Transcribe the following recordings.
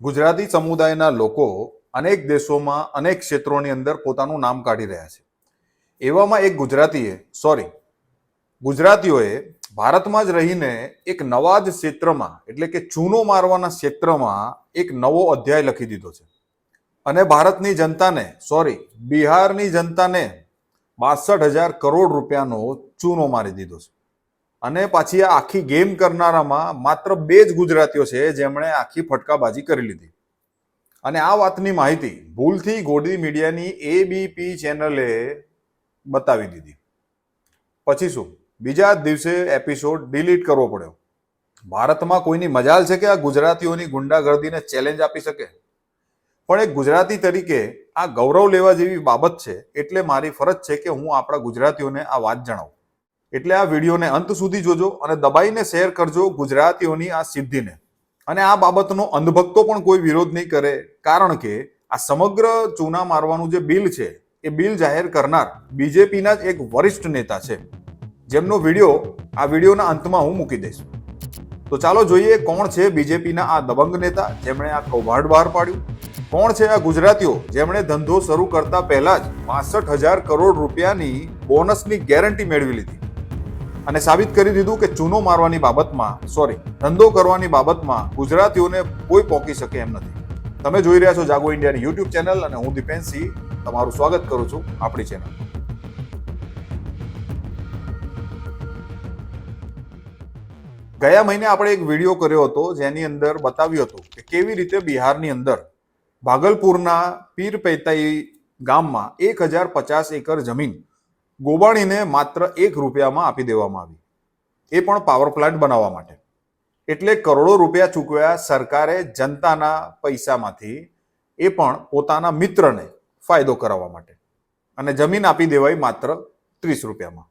ગુજરાતી સમુદાયના લોકો અનેક દેશોમાં, અનેક ક્ષેત્રોની અંદર પોતાનું નામ કાઢી રહ્યા છે. એવામાં એક ગુજરાતીએ સોરી ગુજરાતીઓએ ભારતમાં જ રહીને એક નવા જ ક્ષેત્રમાં, એટલે કે ચૂનો મારવાના ક્ષેત્રમાં એક નવો અધ્યાય લખી દીધો છે. અને ભારતની જનતાને સોરી બિહારની જનતાને બાસઠ હજાર કરોડ રૂપિયાનો ચૂનો મારી દીધો છે. અને પાછી આ આખી ગેમ કરનારામાં માત્ર બે જ ગુજરાતીઓ છે જેમણે આખી ફટકાબાજી કરી લીધી. અને આ વાતની માહિતી ભૂલથી ગોડી મીડિયાની એબીપી ચેનલે બતાવી દીધી. પછી શું? બીજા જ દિવસે એપિસોડ ડિલીટ કરવો પડ્યો. ભારતમાં કોઈની મજાલ છે કે આ ગુજરાતીઓની ગુંડાગર્દીને ચેલેન્જ આપી શકે? પણ એક ગુજરાતી તરીકે આ ગૌરવ લેવા જેવી બાબત છે એટલે મારી ફરજ છે કે હું આપણા ગુજરાતીઓને આ વાત જણાવું. એટલે આ વિડીયોને અંત સુધી જોજો અને દબાઈને શેર કરજો ગુજરાતીઓની આ સિદ્ધિને. અને આ બાબતનો અંધભક્તો પણ કોઈ વિરોધ નહીં કરે, કારણ કે આ સમગ્ર ચૂના મારવાનું જે બિલ છે, એ બિલ જાહેર કરનાર બીજેપીના જ એક વરિષ્ઠ નેતા છે. જેમનો વીડિયો આ વિડીયોના અંતમાં હું મૂકી દઈશ. તો ચાલો જોઈએ કોણ છે બીજેપીના આ દબંગ નેતા, જેમણે આ કૌભાંડ બહાર પાડ્યું? કોણ છે આ ગુજરાતીઓ, જેમણે ધંધો શરૂ કરતા પહેલા જ પાસઠ હજાર કરોડ રૂપિયાની બોનસની ગેરંટી મેળવી લીધી? અને સાબિત કરી દીધું કે ચૂનો મારવાની બાબતમાં સોરી ધંધો કરવાની બાબતમાં ગુજરાતીઓને કોઈ પોકી શકે એમ નથી. તમે જોઈ રહ્યા છો જાગો ઇન્ડિયાની યુટ્યુબ ચેનલ અને હું દીપેનસિંહ તમારું સ્વાગત કરું છું આપણી ચેનલ. ગયા મહિને આપણે એક વીડિયો કર્યો હતો જેની અંદર બતાવ્યું હતું કે કેવી રીતે બિહારની અંદર ભાગલપુરના પીર પૈતાઈ ગામમાં એક હજાર પચાસ એકર જમીન ગોબાણીને માત્ર એક રૂપિયામાં આપી દેવામાં આવી. એ પણ પાવર પ્લાન્ટ બનાવવા માટે. એટલે કરોડો રૂપિયા ચૂકવ્યા સરકારે જનતાના પૈસામાંથી એ પણ પોતાના મિત્રને ફાયદો કરાવવા માટે. અને જમીન આપી દેવાય માત્ર ત્રીસ રૂપિયામાં.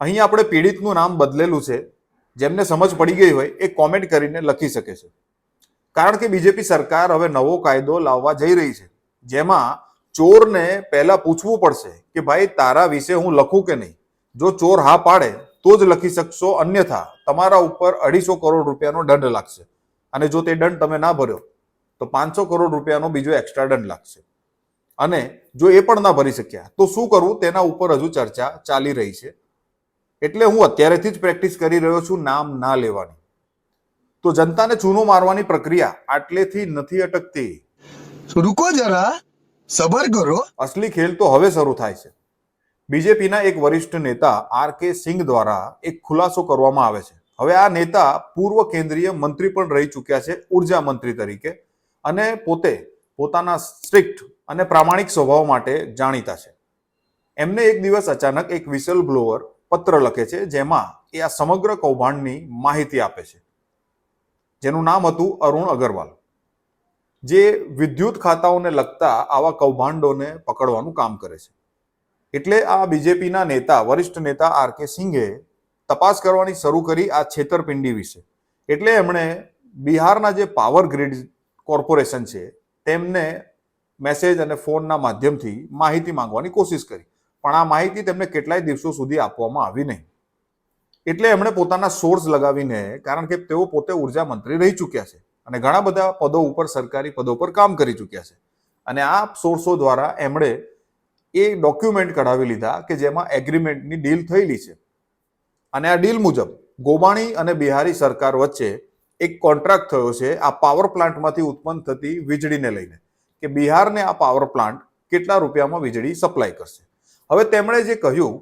અહીં આપણે પીડિતનું નામ બદલેલું છે. જેમને સમજ પડી ગઈ હોય એ કોમેન્ટ કરીને લખી શકે છે. કારણ કે બીજેપી સરકાર હવે નવો કાયદો લાવવા જઈ રહી છે. જેમાં ચોરને પહેલા પૂછવું પડશે કે ભાઈ, તારા વિશે હું લખું કે નહીં? જો ચોર હા પાડે, તો જ લખી શકશો, અન્યથા તમારા ઉપર અઢીસો કરોડ રૂપિયાનો દંડ લાગશે. અને જો તે દંડ તમે ના ભર્યો, તો પાંચસો કરોડ રૂપિયાનો બીજો એક્સ્ટ્રા દંડ લાગશે. અને જો એ પણ ના ભરી શક્યા, તો શું કરવું? તેના ઉપર હજુ ચર્ચા ચાલી રહી છે. એટલે હું અત્યારેથી જ પ્રેક્ટિસ કરી રહ્યો છું, નામ ના લેવાની. તો જનતાને ચૂનો મારવાની પ્રક્રિયા આટલેથી નથી અટકતી. રૂકો જરા. સબર કરો અસલી ખેલ તો હવે શરૂ થાય છે. બીજેપીના એક વરિષ્ઠ નેતા આર કે સિંઘ દ્વારા એક ખુલાસો કરવામાં આવે છે. હવે આ નેતા પૂર્વ કેન્દ્રીય મંત્રી પણ રહી ચૂક્યા છે, ઊર્જા મંત્રી તરીકે અને પોતે પોતાના સ્ટ્રિક્ટ અને પ્રામાણિક સ્વભાવ માટે જાણીતા છે. એમને એક દિવસ અચાનક એક વિસલ બ્લોઅર પત્ર લખે છે, જેમાં એ આ સમગ્ર કૌભાંડની માહિતી આપે છે. જેનું નામ હતું અરુણ અગરવાલ. જે વિદ્યુત ખાતાઓને લગતા આવા કૌભાંડોને પકડવાનું કામ કરે છે. એટલે આ બીજેપીના નેતા, વરિષ્ઠ નેતા આર કે સિંઘે તપાસ કરવાની શરૂ કરી આ છેતરપિંડી વિશે. એટલે એમણે બિહારના જે પાવર ગ્રીડ કોર્પોરેશન છે, તેમને મેસેજ અને ફોનના માધ્યમથી માહિતી માંગવાની કોશિશ કરી. પણ આ માહિતી તેમને કેટલાય દિવસો સુધી આપવામાં આવી નહીં. એટલે એમણે પોતાના સોર્સ લગાવીને, કારણ કે તેઓ પોતે ઊર્જા મંત્રી રહી ચૂક્યા છે. અને ઘણા બધા પદો ઉપર સરકારી પદો પર કામ કરી ચૂક્યા છે. અને આ સોર્સો દ્વારા એમણે એ ડોક્યુમેન્ટ કઢાવી લીધા કે જેમાં એગ્રીમેન્ટની ડીલ થયેલી છે. અને આ ડીલ મુજબ ગોબાણી અને બિહારી સરકાર વચ્ચે એક કોન્ટ્રાક્ટ થયો છે આ પાવર પ્લાન્ટમાંથી ઉત્પન્ન થતી વીજળીને લઈને કે બિહારને આ પાવર પ્લાન્ટ કેટલા રૂપિયામાં વીજળી સપ્લાય કરશે. હવે તેમણે જે કહ્યું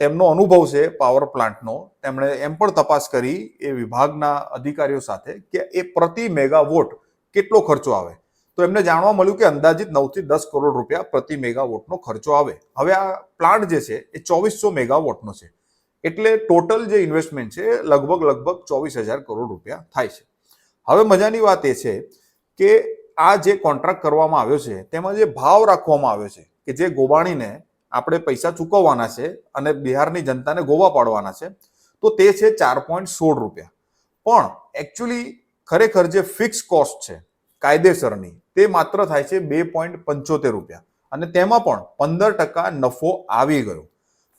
તેમનો અનુભવ છે પાવર પ્લાન્ટનો તેમણે એમ પણ તપાસ કરી એ વિભાગના અધિકારીઓ સાથે કે એ પ્રતિ મેગાવોટ કેટલો ખર્ચો આવે. તો એમને જાણવા મળ્યું કે અંદાજિત નવથી દસ કરોડ રૂપિયા પ્રતિ મેગાવોટનો ખર્ચો આવે. હવે આ પ્લાન્ટ જે છે એ ચોવીસો મેગાવોટનો છે. એટલે ટોટલ જે ઇન્વેસ્ટમેન્ટ છે લગભગ લગભગ ચોવીસ હજાર કરોડ રૂપિયા થાય છે. હવે મજાની વાત એ છે કે આ જે કોન્ટ્રાક્ટ કરવામાં આવ્યો છે તેમાં જે ભાવ રાખવામાં આવ્યો છે કે જે ગોબાણીને આપણે પૈસા ચૂકવવાના છે અને બિહારની જનતાને ગોવા પાડવાના છે, તો તે છે ચાર પોઈન્ટ સોળ રૂપિયા. પણ એકચ્યુઅલી ખરેખર જે ફિક્સ કોસ્ટ છે, કાયદેસરની, તે માત્ર થાય છે બે પોઈન્ટ પંચોતેર રૂપિયા. અને તેમાં પણ પંદર ટકા નફો આવી ગયો.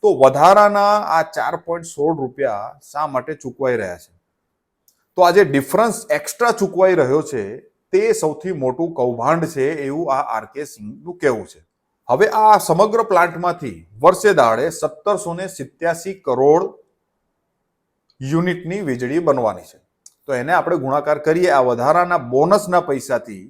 તો વધારાના આ ચાર પોઈન્ટ સોળ રૂપિયા શા માટે ચૂકવાઈ રહ્યા છે? તો આ જે ડિફરન્સ એક્સ્ટ્રા ચૂકવાઈ રહ્યો છે, તે સૌથી મોટું કૌભાંડ છે એવું આ આર કે સિંહનું કહેવું છે. હવે આ સમગ્ર પ્લાન્ટમાંથી વર્ષે દાડે સત્તરસો ને સિત્યાસી કરોડ યુનિટની વીજળી બનવાની છે. તો એને આપણે ગુણાકાર કરીએ આ વધારાના બોનસના પૈસાથી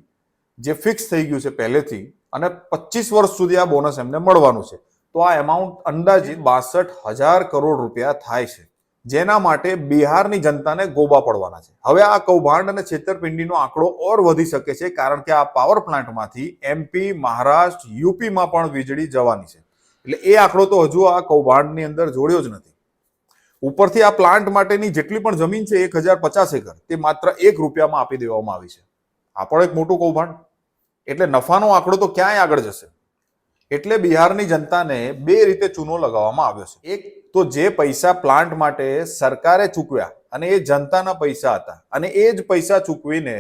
જે ફિક્સ થઈ ગયું છે પહેલેથી અને પચીસ વર્ષ સુધી આ બોનસ એમને મળવાનું છે. તો આ એમાઉન્ટ અંદાજિત બાસઠ હજાર કરોડ રૂપિયા થાય છે. જેના માટે બિહારની જનતાને ગોબા પડવાના છે. હવે આ કૌભાંડ અને છેતરપિંડીનો આંકડો ઓર વધી શકે છે કારણ કે આ પાવર પ્લાન્ટમાંથી એમપી મહારાષ્ટ્ર, યુપીમાં પણ વીજળી જવાની છે. એટલે એ આંકડો તો હજુ આ કૌભાંડની અંદર જોડ્યો જ નથી. ઉપરથી આ પ્લાન્ટ માટેની જેટલી પણ જમીન છે એક હજાર પચાસ એકર, તે માત્ર એક રૂપિયામાં આપી દેવામાં આવી છે. આ પણ એક મોટું કૌભાંડ. એટલે નફાનો આંકડો તો ક્યાંય આગળ જશે? એટલે બિહારની જનતાને બે રીતે ચૂનો લગાવવામાં આવ્યો છે. એક તો જે પૈસા પ્લાન્ટ માટે સરકારે ચૂકવ્યા અને એ જનતાના પૈસા હતા અને એ જ પૈસા ચૂકવીને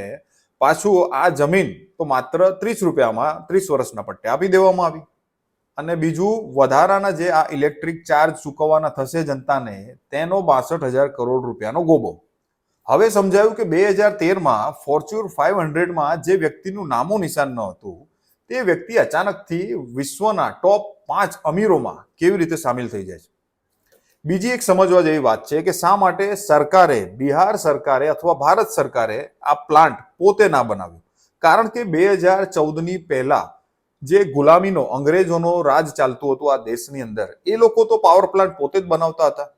પાછું આ જમીન તો માત્ર ત્રીસ રૂપિયામાં ત્રીસ વર્ષના પટ્ટે આપી દેવામાં આવી. અને બીજું, વધારાના જે આ ઇલેક્ટ્રિક ચાર્જ ચૂકવવાના થશે જનતાને, તેનો બાસઠ હજાર કરોડ રૂપિયાનો ગોબો. હવે સમજાયું કે બે હજાર તેરમાં ફોર્ચ્યુન ફાઈવ હંડ્રેડમાં જે વ્યક્તિનું નામો નિશાન ન હતું, તે વ્યક્તિ અચાનકથી વિશ્વના ટોપ પાંચ અમીરોમાં કેવી રીતે સામેલ થઈ જાય છે? બીજી એક સમજવા જેવી વાત છે કે શા માટે સરકારે, બિહાર સરકારે અથવા ભારત સરકારે આ પ્લાન્ટ પોતે ના બનાવ્યો? કારણ કે બે હજાર ચૌદની પહેલા જે ગુલામીનો, અંગ્રેજોનો રાજ ચાલતું હતું આ દેશની અંદર, એ લોકો તો પાવર પ્લાન્ટ પોતે જ બનાવતા હતા.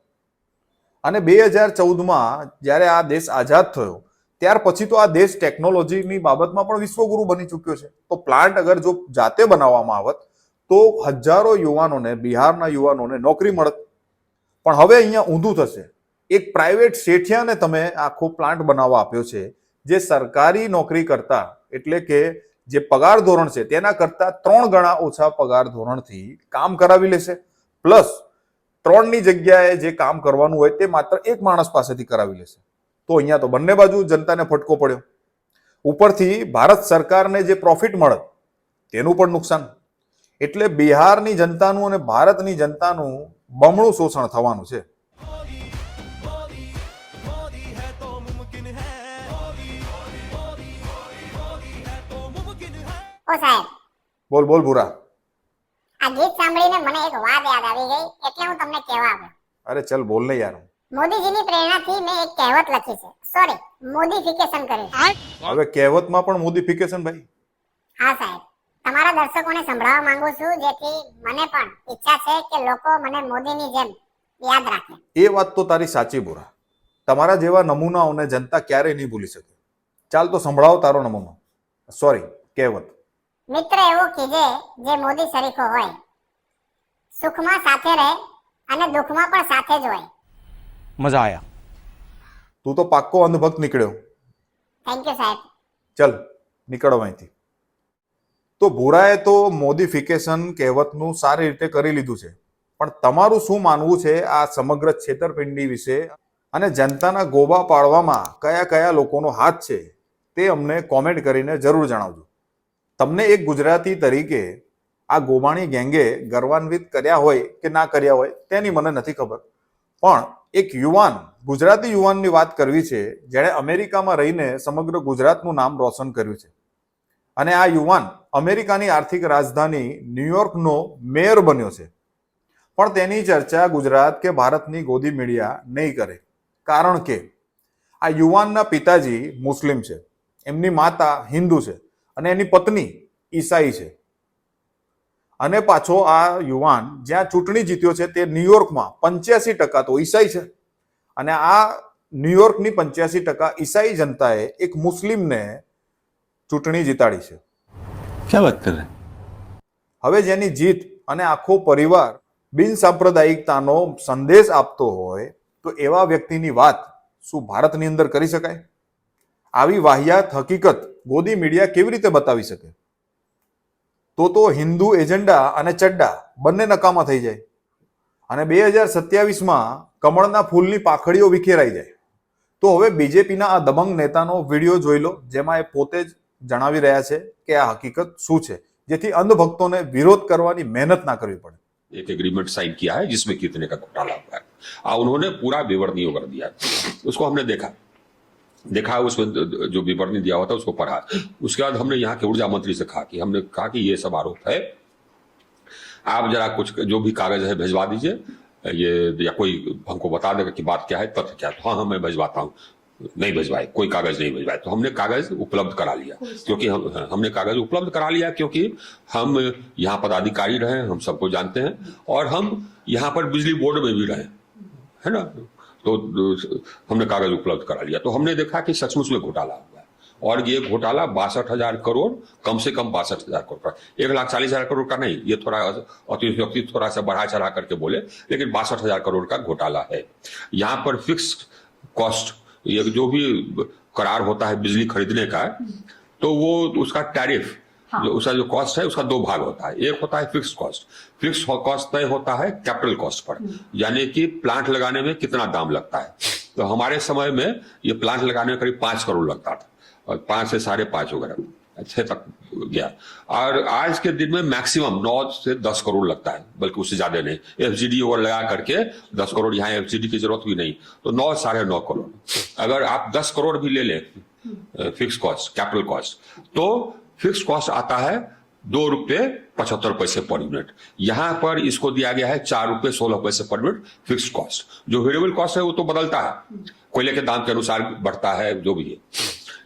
અને બે હજાર ચૌદમાં જ્યારે આ દેશ આઝાદ થયો, ત્યાર પછી તો આ દેશ ટેકનોલોજીની બાબતમાં પણ વિશ્વગુરુ બની ચૂક્યો છે. તો પ્લાન્ટ અગર જો જાતે બનાવવામાં આવત, તો હજારો યુવાનોને, બિહારના યુવાનોને નોકરી મળત. પણ હવે અહીંયા ઊંધું થશે. એક પ્રાઇવેટ શેઠિયાને તમે આખો પ્લાન્ટ બનાવવા આપ્યો છે, જે સરકારી નોકરી કરતા, એટલે કે જે પગાર ધોરણ છે, તેના કરતા ત્રણ ગણા ઓછા પગાર ધોરણથી કામ કરાવી લેશે. પ્લસ ત્રણની જગ્યાએ જે કામ કરવાનું હોય તે માત્ર એક માણસ પાસેથી કરાવી લેશે. તો અહીંયા તો બંને બાજુ જનતાને ફટકો પડ્યો. ઉપરથી ભારત સરકારને જે પ્રોફિટ મળે, તેનું પણ નુકસાન. એટલે બિહારની જનતાનું અને ભારતની જનતાનું બમણું શોષણ થવાનું છે. બોલ બોલ ભૂરા આ ગીત સાંભળીને મને એક વાત યાદ આવી ગઈ એટલે હું તમને કહેવા આવ્યો. અરે ચલ બોલ ને યાર. મોદીજીની પ્રેરણાથી મેં એક કહેવત લખી છે. સોરી મોડિફિકેશન કરી હવે કહેવતમાં પણ મોડિફિકેશન ભાઈ. હા સાહેબ. તમારા દર્શકોને સંભળાવવા માંગુ છું જેથી મને પણ ઈચ્છા છે કે લોકો મને મોદીની જેમ યાદ રાખે. એ વાત તો તારી સાચી બોરા. તમારા જેવા નમૂનાઓને જનતા ક્યારેય નહીં ભૂલી શકે. ચાલ તો સંભળાવો તારો નમૂનો. સોરી કહેવત. મિત્ર એવો કીજે જે મોદી સરીખો હોય સુખમાં સાથે રહે અને દુઃખમાં પણ સાથે જ હોય. મજા આયા. તું તો પાક્કો અંધભક્ત નીકળ્યો. થેન્ક યુ સાહેબ. ચલ નીકળો અહીંથી. તો ભૂરાએ તો મોડિફિકેશન કહેવતનું સારી રીતે કરી લીધું છે. પણ તમારું શું માનવું છે આ સમગ્ર છેતરપિંડી વિશે? અને જનતાના ગોબા પાડવામાં કયા કયા લોકોનો હાથ છે તે અમને કોમેન્ટ કરીને જરૂર જણાવજો. તમને એક ગુજરાતી તરીકે આ ગોબાણી ગેંગે ગર્વાન્વિત કર્યા હોય કે ના કર્યા હોય તેની મને નથી ખબર. પણ એક યુવાન, ગુજરાતી યુવાનની વાત કરવી છે, જેણે અમેરિકામાં રહીને સમગ્ર ગુજરાતનું નામ રોશન કર્યું છે. અને આ યુવાન અમેરિકાની આર્થિક રાજધાની ન્યુયોર્કનો મેયર બન્યો છે. પણ તેની ચર્ચા ગુજરાત કે ભારતની ગોદી મીડિયા નહીં કરે. કારણ કે આ યુવાનના પિતાજી મુસ્લિમ છે. એમની માતા હિન્દુ છે અને એની પત્ની ઈસાઈ છે. અને પાછો આ યુવાન જ્યાં ચૂંટણી જીત્યો છે તે ન્યુયોર્કમાં પંચ્યાસી ટકા તો ઈસાઈ છે. અને આ ન્યુયોર્કની પંચ્યાસી ટકા ઈસાઈ જનતાએ એક મુસ્લિમને ચૂંટણી જીતાડી છે. હવે જેની જીત અને આખો પરિવાર બિનસાંપ્રદાયિકતાનો સંદેશ આપતો હોય તો એવા વ્યક્તિની વાત શું ભારતની અંદર કરી શકાય? આવી વાહિયાત હકીકત ગોદી મીડિયા કેવી રીતે બતાવી શકે? તો તો હિન્દુ એજન્ડા અને ચડ્ડા બંને નકામા થઈ જાય. અને બે હજાર સત્યાવીસમાં કમળના ફૂલની પાખડીઓ વિખેરાઈ જાય. તો હવે બીજેપીના આ દબંગ નેતાનો વીડિયો જોઈ લો જેમાં એ પોતે જ જણાવી રહ્યા છે કે આ હકીકત શું છે જેથી અંધભક્તોને વિરોધ કરવાની મહેનત ના કરવી પડે एक एग्रीमेंट साइन किया है जिसमें कितने का घोटाला हुआ है आ, उन्होंने पूरा विवरणीय कर दिया है उसको हमने देखा देखा उसमें जो विवरणी दिया हुआ था उसको पढ़ा उसके बाद हमने यहाँ के ऊर्जा मंत्री से कहा कि हमने कहा कि ये सब आरोप है आप जरा कुछ जो भी कागज है भिजवा दीजिए ये या कोई हमको बता देगा कि बात क्या है तथ्य क्या है तो हाँ हाँ मैं भिजवाता हूँ नहीं भिजवाए कोई कागज़ नहीं भिजवाए। तो हमने कागज़ उपलब्ध करा लिया। क्योंकि हम हमने कागज़ उपलब्ध करा लिया क्योंकि हम यहाँ पदाधिकारी रहे हम सबको जानते हैं और हम यहाँ पर बिजली बोर्ड में भी रहे है ना? तो हमने कागज़ उपलब्ध करा लिया। तो हमने देखा कि सचमुच में घोटाला हुआ है। और ये घोटाला बासठ हज़ार करोड़ कम से कम बासठ हज़ार करोड़ का एक लाख चालीस हज़ार करोड़ का नहीं ये थोड़ा अतिशयोक्ति थोड़ा सा बढ़ा चढ़ा करके बोले लेकिन बासठ हज़ार करोड़ का घोटाला है। यहाँ पर फिक्स कॉस्ट ये जो भी करार होता है बिजली खरीदने का तो वो उसका टैरिफ हाँ। जो उसका जो कॉस्ट है उसका दो भाग होता है। एक होता है फिक्स कॉस्ट फिक्स कॉस्ट तय होता है कैपिटल कॉस्ट पर। यानी कि प्लांट लगाने में कितना दाम लगता है। तो हमारे समय में ये प्लांट लगाने में करीब पाँच करोड़ लगता था। और पाँच से साढ़े पाँच वगैरह। छह तक गया। और आज के दिन में मैक्सिमम नौ से दस करोड़ लगता है, बल्कि उससे ज़्यादा नहीं। एफ़ जी ओवर लगा करके दस करोड़, यहाँ डी की ज़रूरत भी नहीं। तो नौ, साढ़े नौ करोड़। अगर आप दस करोड़ भी ले लें फिक्स कॉस्ट कैपिटल कॉस्ट तो फिक्स कॉस्ट आता है दो रुपये पचहत्तर पैसे पर यूनिट यहाँ पर इसको दिया गया है चार रुपये सोलह पैसे पर यूनिट फिक्स कॉस्ट जो वेरिएबल कॉस्ट है, वो तो बदलता है। कोयले के दाम के अनुसार बढ़ता है, जो भी है।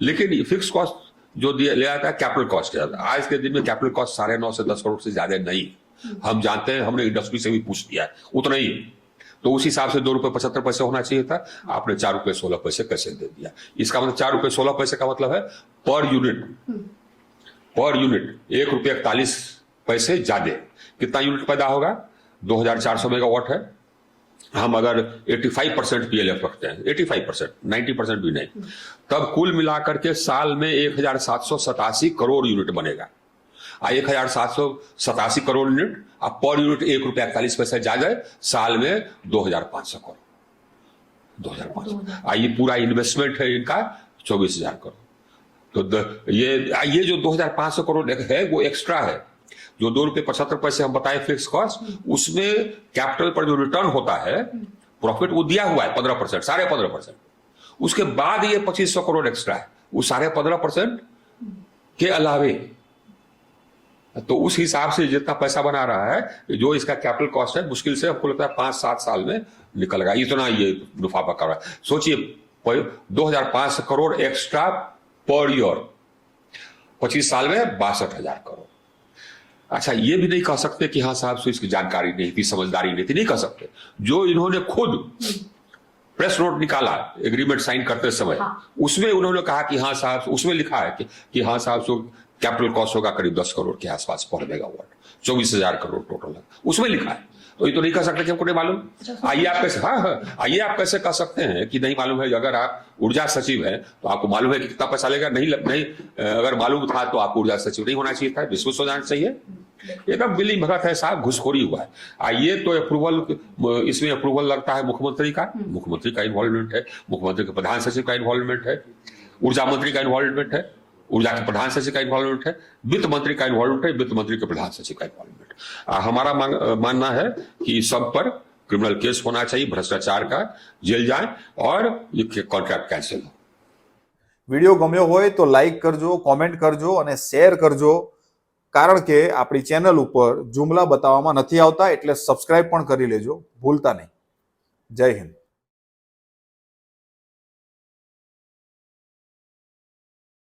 लेकिन फिक्स कॉस्ट जो दिया ले आता है कैपिटल कॉस्ट के ज़्यादा आज के दिन में कैपिटल कॉस्ट साढ़े नौ से दस करोड़ से ज़्यादा नहीं। हम जानते हैं, हमने इंडस्ट्री से भी पूछ लिया है। उतना ही। तो उस हिसाब से दो रुपए पचहत्तर पैसे होना चाहिए था। आपने चार रुपए सोलह पैसे कैसे दे दिया? इसका मतलब चार रुपए सोलह पैसे का मतलब है पर यूनिट पर यूनिट एक रुपये इकतालीस पैसे ज़्यादा। कितना यूनिट पैदा होगा? 2400 मेगावाट है। हम अगर 85 परसेंट पीएलएफ रखते हैं 85 परसेंट नाइन्टी परसेंट भी नहीं। तब कुल मिलाकर के साल में एक हज़ार सात सौ सतासी करोड़ यूनिट बनेगा। आ एक हज़ार सात सौ सतासी करोड़ यूनिट अब पर यूनिट एक रुपया इकतालीस पैसा ज़्यादा साल में दो हज़ार पाँच सौ करोड़। दो हज़ार पाँच सौ। ये पूरा इन्वेस्टमेंट है इनका चौबीस हज़ार करोड़। तो द, ये ये जो 2500 करोड़ है वो एक्स्ट्रा है। जो दो रुपये पचहत्तर पैसे हम बताए फिक्स कॉस्ट उसमें कैपिटल पर जो रिटर्न होता है प्रॉफिट वो दिया हुआ है पंद्रह परसेंट, साढ़े पंद्रह परसेंट। उसके बाद ये पच्चीस सौ करोड़ एक्स्ट्रा है। वो साढ़े पंद्रह परसेंट के अलावे। तो उस हिसाब से जितना पैसा बना रहा है, जो इसका कैपिटल कॉस्ट है, मुश्किल से आपको लगता है पाँच सात साल में निकलेगा इतना ये मुनाफा कर रहा है। सोचिए दो हज़ार पाँच सौ करोड़ एक्स्ट्रा पर ईयर पच्चीस साल में बासठ हज़ार करोड़। अच्छा ये भी नहीं कह सकते कि हाँ साहब सो इसकी जानकारी नहीं थी समझदारी नहीं थी नहीं कह सकते। जो इन्होंने खुद प्रेस नोट निकाला एग्रीमेंट साइन करते समय हाँ। उसमें उन्होंने कहा कि हाँ साहब उसमें लिखा है कि, कि हाँ साहब सो कैपिटल कॉस्ट होगा करीब दस करोड़ के आसपास पर मेगावाट चौबीस हज़ार करोड़ टोटल उसमें लिखा है। तो ये तो नहीं कह सकते कि हमको नहीं मालूम। आइए आप कैसे हाँ हाँ आइए आप कैसे कह सकते हैं कि नहीं मालूम है? अगर आप ऊर्जा सचिव है तो आपको मालूम है कि कितना पैसा लेगा? नहीं लग, नहीं अगर मालूम था तो आपको ऊर्जा सचिव नहीं होना चाहिए था। विश्वास हो। जाना चाहिए एकदम बिल्ली भगत है साहब घुसखोरी हुआ है। आइए तो अप्रूवल इसमें अप्रूवल लगता है मुख्यमंत्री का। मुख्यमंत्री का इन्वॉल्वमेंट है। मुख्यमंत्री के प्रधान सचिव का इन्वॉल्वमेंट है। ऊर्जा मंत्री का इन्वॉल्वमेंट है। ऊर्जा के प्रधान सचिव का इन्वॉल्वमेंट है। वित्त मंत्री का इन्वॉल्वमेंट है। वित्त मंत्री के प्रधान सचिव का इन्वॉल्वमेंट हमारा मानना है कि सब पर क्रिमिनल केस होना चाहिए भ्रष्टाचार का जेल जाए और ये कॉन्ट्रैक्ट कैंसिल हो વિડીયો ગમ્યો હોય તો લાઈક કરજો કોમેન્ટ કરજો અને શેર કરજો કારણ કે આપણી ચેનલ ઉપર જુમલા બતાવવામાં નથી આવતા એટલે સબસ્ક્રાઇબ પણ કરી લેજો ભૂલતા નહીં જય હિન્દ